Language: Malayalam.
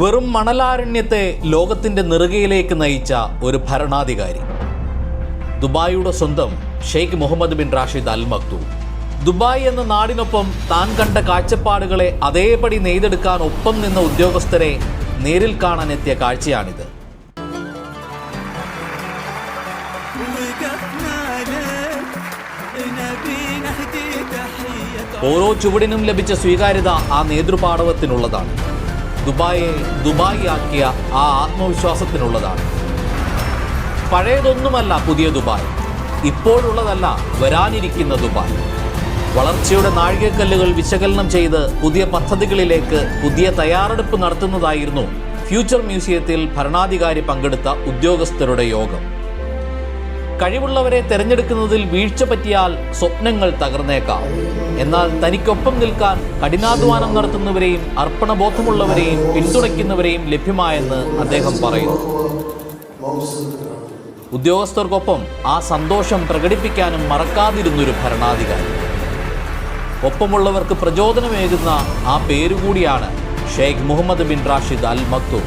വെറും മണലാരണ്യത്തെ ലോകത്തിന്റെ നെറുകയിലേക്ക് നയിച്ച ഒരു ഭരണാധികാരി. ദുബായിയുടെ സ്വന്തം Sheikh Mohammed bin Rashid Al Maktoum Dubai എന്ന നാടിനൊപ്പം താൻ കണ്ട കാഴ്ചപ്പാടുകളെ അതേപടി നെയ്തെടുക്കാൻ ഒപ്പം നിന്ന ഉദ്യോഗസ്ഥരെ നേരിൽ കാണാനെത്തിയ കാഴ്ചയാണിത്. ഓരോ ചുവടിനും ലഭിച്ച സ്വീകാര്യത ആ നേതൃപാടവത്തിനുള്ളതാണ്. ദുബായെ ദുബായി ആക്കിയ ആ ആത്മവിശ്വാസത്തിനുള്ളതാണ്. പഴയതൊന്നുമല്ല പുതിയ ദുബായ്. ഇപ്പോഴുള്ളതല്ല വരാനിരിക്കുന്ന ദുബായ്. വളർച്ചയുടെ നാഴികക്കല്ലുകൾ വിശകലനം ചെയ്ത് പുതിയ പദ്ധതികളിലേക്ക് പുതിയ തയ്യാറെടുപ്പ് നടത്തുന്നതായിരുന്നു ഫ്യൂച്ചർ മ്യൂസിയത്തിൽ ഭരണാധികാരി പങ്കെടുത്ത ഉദ്യോഗസ്ഥരുടെ യോഗം. കഴിവുള്ളവരെ തെരഞ്ഞെടുക്കുന്നതിൽ വീഴ്ച പറ്റിയാൽ സ്വപ്നങ്ങൾ തകർന്നേക്കാം. എന്നാൽ തനിക്കൊപ്പം നിൽക്കാൻ കഠിനാധ്വാനം നടത്തുന്നവരെയും അർപ്പണബോധമുള്ളവരെയും പിന്തുണയ്ക്കുന്നവരെയും ലഭ്യമായെന്ന് അദ്ദേഹം പറയുന്നു. ഉദ്യോഗസ്ഥർക്കൊപ്പം ആ സന്തോഷം പ്രകടിപ്പിക്കാനും മറക്കാതിരുന്നൊരു ഭരണാധികാരി. ഒപ്പമുള്ളവർക്ക് പ്രചോദനമേകുന്ന ആ പേരുകൂടിയാണ് Sheikh Mohammed bin Rashid Al Maktoum.